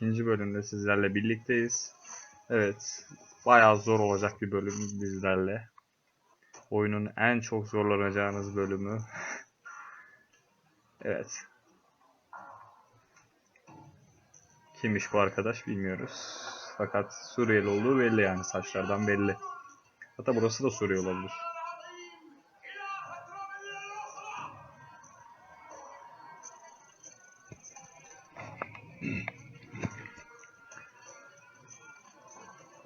ikinci bölümde sizlerle birlikteyiz. Evet, bayağı zor olacak bir bölüm bizlerle. Oyunun en çok zorlanacağınız bölümü. evet. Kimmiş bu arkadaş bilmiyoruz. Fakat Suriyeli olduğu belli yani saçlardan belli. Hatta burası da Suriye olabilir.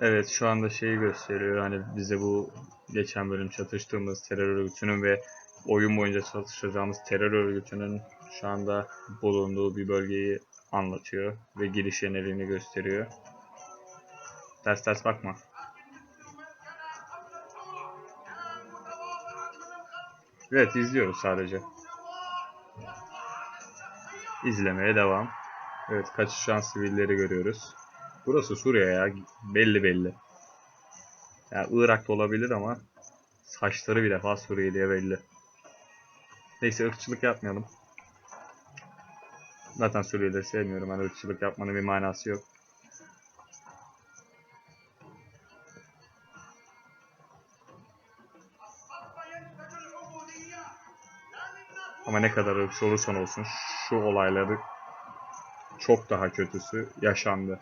Evet şu anda şeyi gösteriyor hani bize bu geçen bölüm çatıştığımız terör örgütünün ve oyun boyunca çatışacağımız terör örgütünün şu anda bulunduğu bir bölgeyi anlatıyor ve giriş yöneliğini gösteriyor. Ters ters bakma. Evet izliyoruz sadece. İzlemeye devam. Evet kaçışan sivilleri görüyoruz. Burası Suriye ya. Belli belli. Yani Irak'ta olabilir ama saçları bir defa Suriyeli'ye belli. Neyse ırkçılık yapmayalım. Zaten Suriyelileri sevmiyorum. Hani ırkçılık yapmanın bir manası yok. Ama ne kadar ırkçı olursan olsun şu olayları çok daha kötüsü yaşandı.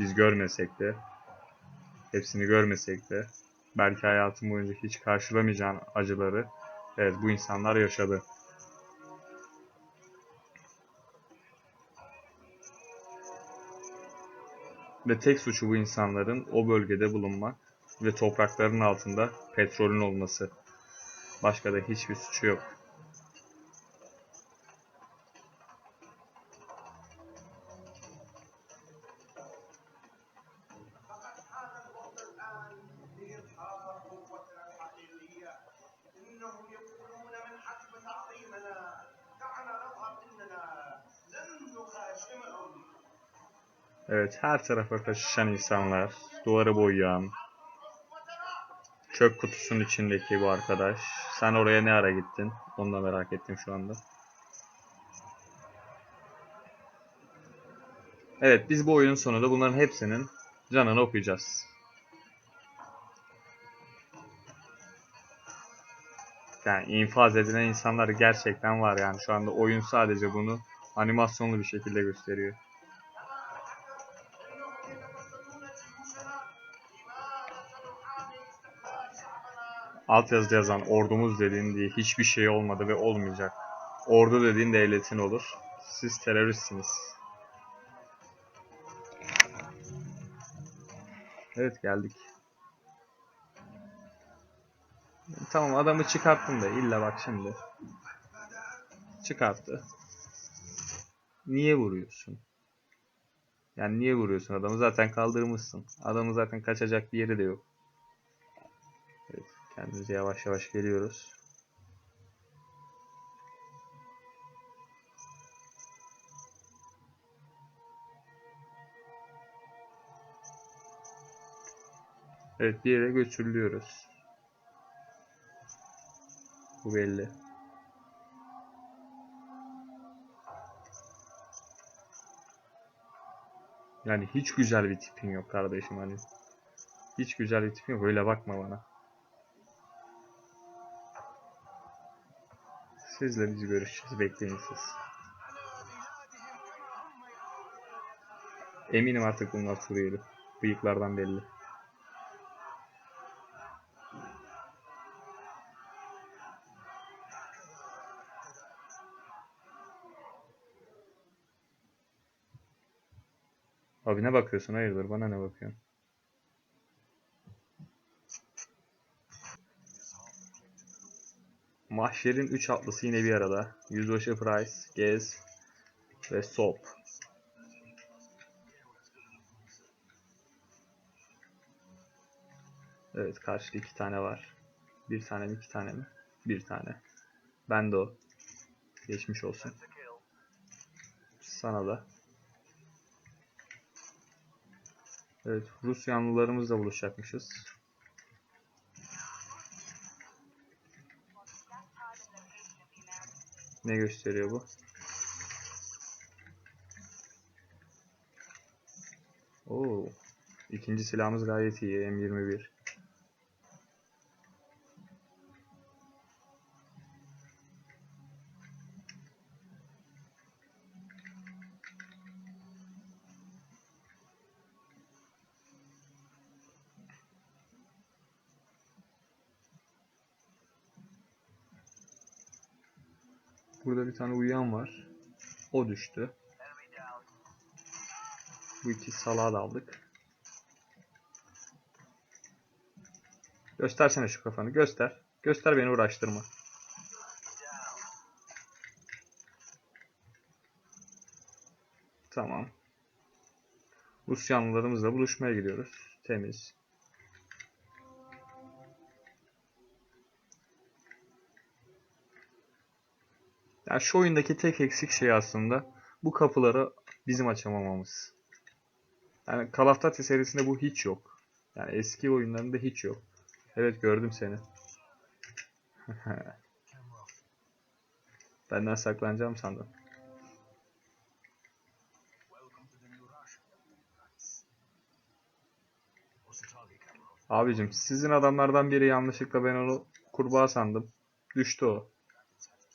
Biz görmesek de, hepsini görmesek de, belki hayatım boyunca hiç karşılamayacağın acıları, evet bu insanlar yaşadı. Ve tek suçu bu insanların o bölgede bulunmak ve toprakların altında petrolün olması. Başka da hiçbir suçu yok. Evet, her tarafa kaçışan insanlar, duvarı boyayan, çöp kutusunun içindeki bu arkadaş. Sen oraya ne ara gittin? Onu da merak ettim şu anda. Evet, biz bu oyunun sonunda bunların hepsinin canını okuyacağız. Yani infaz edilen insanlar gerçekten var yani şu anda oyun sadece bunu animasyonlu bir şekilde gösteriyor. Altyazıda yazan ordumuz dediğin diye hiçbir şey olmadı ve olmayacak. Ordu dediğin devletin olur. Siz teröristsiniz. Evet geldik. Tamam adamı çıkarttın da illa bak şimdi. Çıkarttı. Niye vuruyorsun? Yani niye vuruyorsun adamı? Zaten kaldırmışsın. Adamın zaten kaçacak bir yeri de yok. Kendimize yavaş yavaş geliyoruz. Evet, bir yere götürülüyoruz. Bu belli. Yani hiç güzel bir tipin yok kardeşim hani. Hiç güzel bir tipin yok. Öyle bakma bana. Sizle biz görüşeceğiz. Bekleyin siz. Eminim artık bunlar Suriyeli. Bıyıklardan belli. Abi ne bakıyorsun? Hayırdır? Bana ne bakıyorsun? Mahşerin 3 atlısı yine bir arada. Yüzbaşı Price, Gez ve Sop. Evet karşıda iki tane var. Bir tane mi iki tane mi? Bir tane. Ben de o. Geçmiş olsun. Sana da. Evet Rus yanlılarımızla buluşacakmışız. Ne gösteriyor bu? Oo. İkinci silahımız gayet iyi. M21. Burada bir tane uyuyan var. O düştü. Bu iki salağı da aldık. Göstersene şu kafanı. Göster. Göster beni uğraştırma. Tamam. Rus yanlılarımızla buluşmaya gidiyoruz. Temiz. Yani şu oyundaki tek eksik şey aslında bu kapıları bizim açamamamız. Yani Call of Duty serisinde bu hiç yok. Yani eski oyunlarında hiç yok. Evet gördüm seni. Benden saklanacağım sandım. Abicim sizin adamlardan biri yanlışlıkla ben onu kurbağa sandım. Düştü o.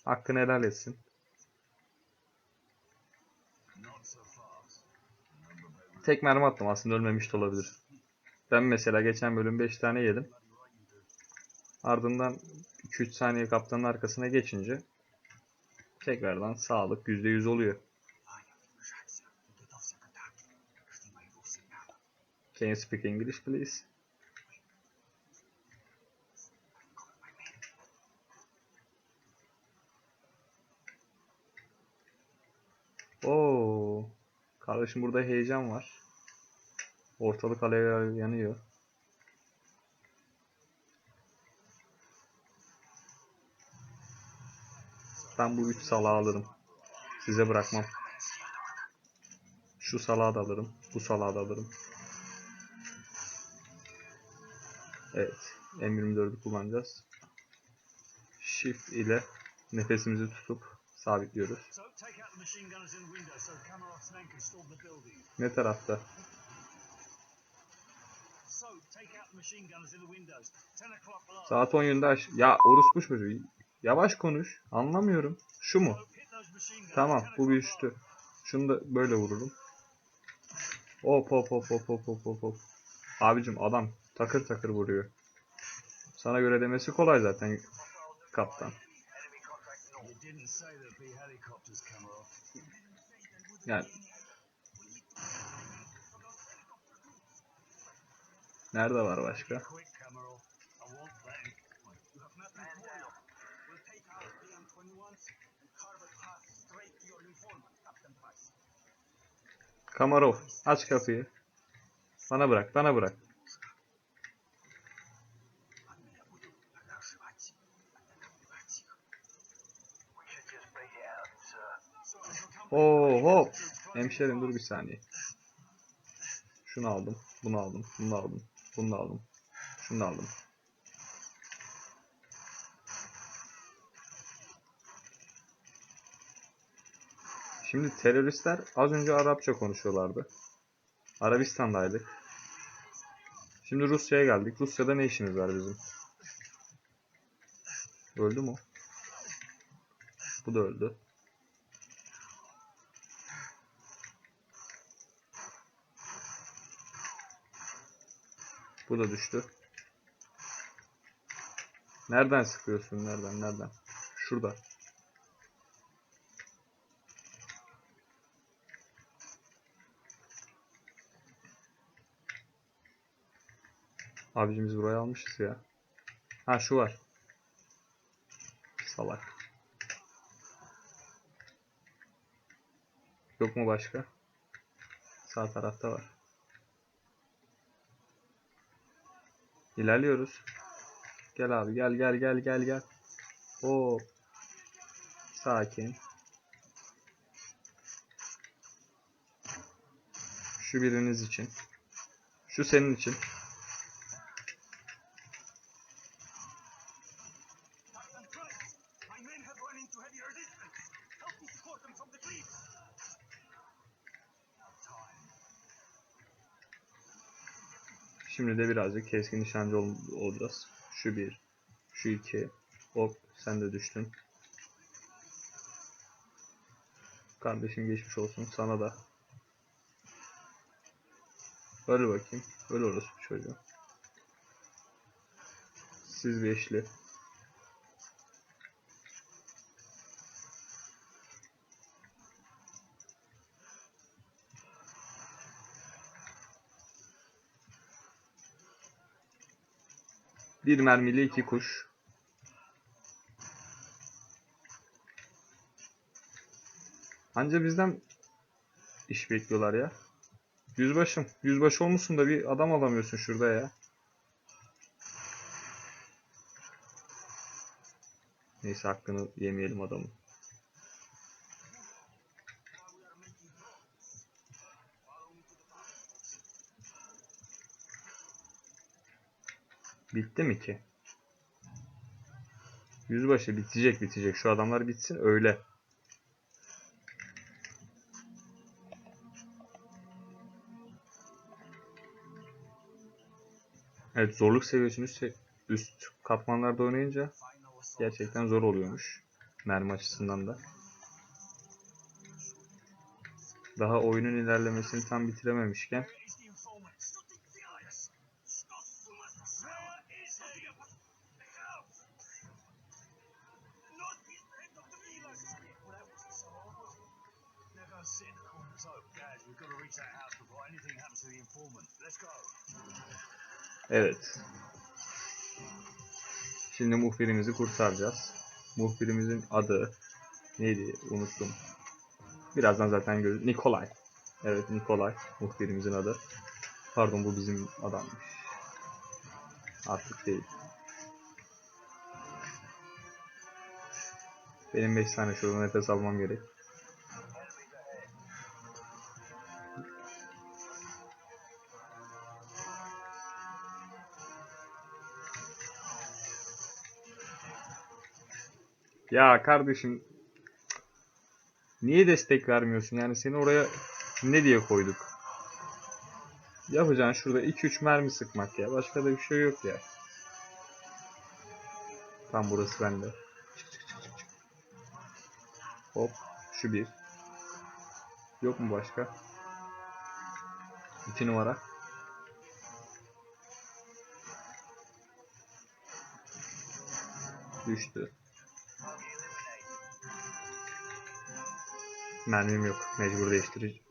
Hakkını helal etsin. Tek mermi attım aslında ölmemiş de olabilir. Ben mesela geçen bölüm 5 tane yedim. Ardından 2-3 saniye kaptanın arkasına geçince tekrardan sağlık %100 oluyor. Can you speak English please? Oo. Kardeşim burada heyecan var. Ortalık alev yanıyor. Ben bu üç salağı alırım. Size bırakmam. Şu salağı da alırım. Bu salağı da alırım. Evet. M24'ü kullanacağız. Shift ile nefesimizi tutup sabitliyoruz. Ne tarafta? So take out the machine gunners in the windows. 10 o'clock below. Saat 10 yönünde aş... Ya orospu çocuğu. Yavaş konuş. Anlamıyorum. Şu mu? Tamam 10 bu düştü. below. Şunu da böyle vururum. Hop hop hop hop hop hop hop hop. Abicim adam takır takır vuruyor. Sana göre demesi kolay zaten kaptan. Yani Nerede var başka? Kamarov. I want them. You have nothing for you. We'll take out the M21s and carve a path straight to your informant, Captain Price. Kamarov aç kapıyı. Bana bırak bana bırak. Oo hop. Hemşerim dur bir saniye. Şunu aldım. Bunu aldım. Bunu aldım. Bunu aldım. Şunu aldım. Şimdi teröristler az önce Arapça konuşuyorlardı. Arabistan'daydık. Şimdi Rusya'ya geldik. Rusya'da ne işimiz var bizim? Öldü mü? Bu da öldü. Bu da düştü. Nereden sıkıyorsun? Nereden? Nereden? Şurada. Abicim biz burayı almışız ya. Ha şu var. Salak. Yok mu başka? Sağ tarafta var. İlerliyoruz. Gel abi gel gel gel gel gel. Oo. Sakin. Şu biriniz için. Şu senin için. Şimdi de birazcık keskin nişancı ol- olacağız. Şu bir, şu iki. Hop sen de düştün. Kardeşim geçmiş olsun sana da. Öl bakayım. Öl orospu çocuğu. Siz beşli. Bir mermiyle iki kuş. Anca bizden iş bekliyorlar ya. Yüzbaşım. Yüzbaşı olmuşsun da bir adam alamıyorsun şurada ya. Neyse hakkını yemeyelim adamın. Bitti mi ki? Yüzbaşı bitecek bitecek. Şu adamlar bitsin öyle. Evet zorluk seviyesini üst, üst katmanlarda oynayınca gerçekten zor oluyormuş. Mermi açısından da. Daha oyunun ilerlemesini tam bitirememişken Evet. Şimdi muhbirimizi kurtaracağız. Muhbirimizin adı neydi? Unuttum. Birazdan zaten görürüz. Nikolay. Evet Nikolay. Muhbirimizin adı. Pardon bu bizim adammış. Artık değil. Benim 5 saniye şurada nefes almam gerek. Ya kardeşim niye destek vermiyorsun? Yani seni oraya ne diye koyduk? Yapacağın şurada 2-3 mermi sıkmak ya. Başka da bir şey yok ya. Tam burası bende. Çık çık çık çık. Hop. Şu bir. Yok mu başka? 2 numara. Düştü. Mermim yok. Mecbur değiştireceğim.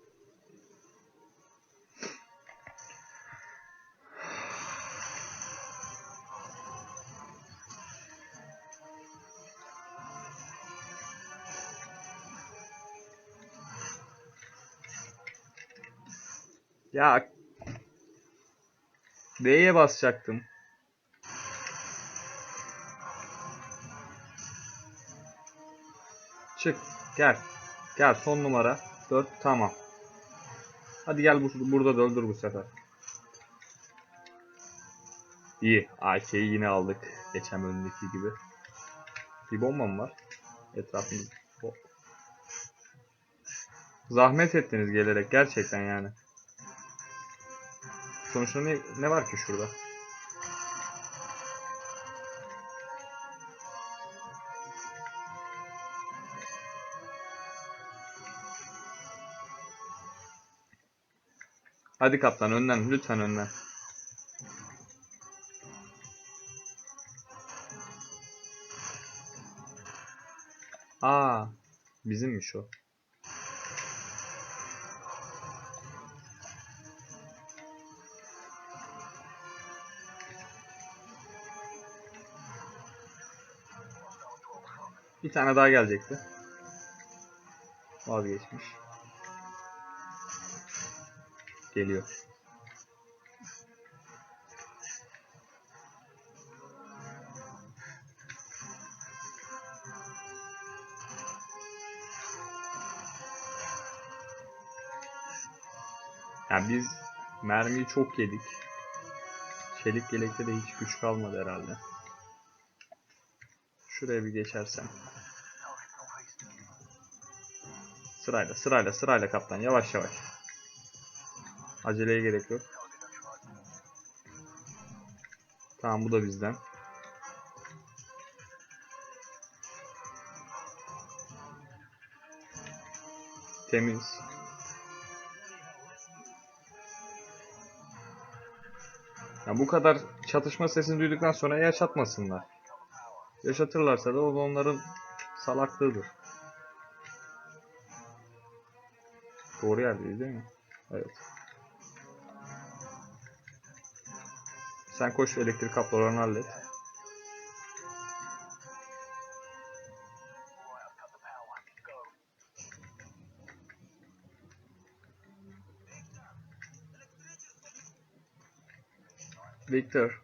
Ya D'ye basacaktım. Çık. Gel. Gel son numara. 4 tamam. Hadi gel bu, burada da öldür bu sefer. İyi. AK'yi yine aldık. Geçen bölümdeki gibi. Bir bomba mı var? Etrafımız. Zahmet ettiniz gelerek gerçekten yani. Sonuçta ne, ne var ki şurada? Hadi kaptan önden lütfen önden. Aa, bizimmiş o. Bir tane daha gelecekti. Vazgeçmiş. Geliyor. Yani biz mermiyi çok yedik. Çelik yelekte de hiç güç kalmadı herhalde. Şuraya bir geçersem. Sırayla sırayla sırayla kaptan yavaş yavaş. Aceleye gerek yok. Tamam bu da bizden. Temiz. Ya bu kadar çatışma sesini duyduktan sonra yaşatmasınlar. Yaşatırlarsa da o da onların salaklığıdır. Doğru yerdeyiz değil mi? Evet. Sen koş elektrik kablolarını hallet. Victor.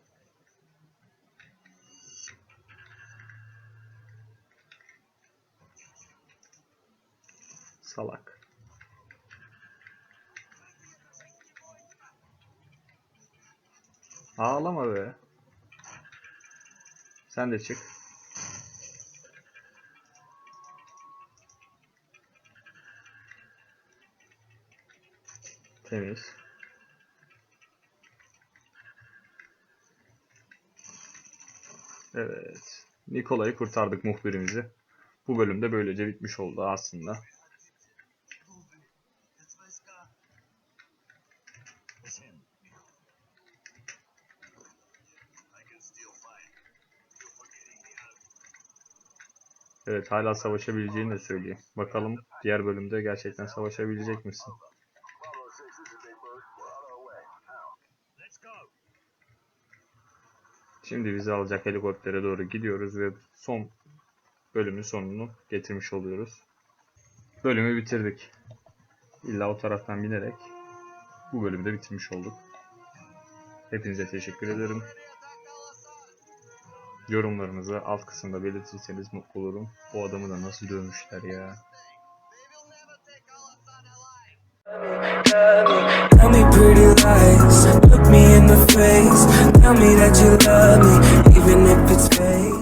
Salak. Ağlama be. Sen de çık. Temiz. Evet. Nikola'yı kurtardık muhbirimizi. Bu bölümde böylece bitmiş oldu aslında. Evet hala savaşabileceğini de söylüyor. Bakalım diğer bölümde gerçekten savaşabilecek misin? Şimdi bizi alacak helikoptere doğru gidiyoruz ve son bölümün sonunu getirmiş oluyoruz. Bölümü bitirdik. İlla o taraftan binerek bu bölümü de bitirmiş olduk. Hepinize teşekkür ederim. Yorumlarınızı alt kısımda belirtirseniz mutlu olurum. O adamı da nasıl dövmüşler ya. Tell me pretty lies, look me in the face. Tell me that you love me,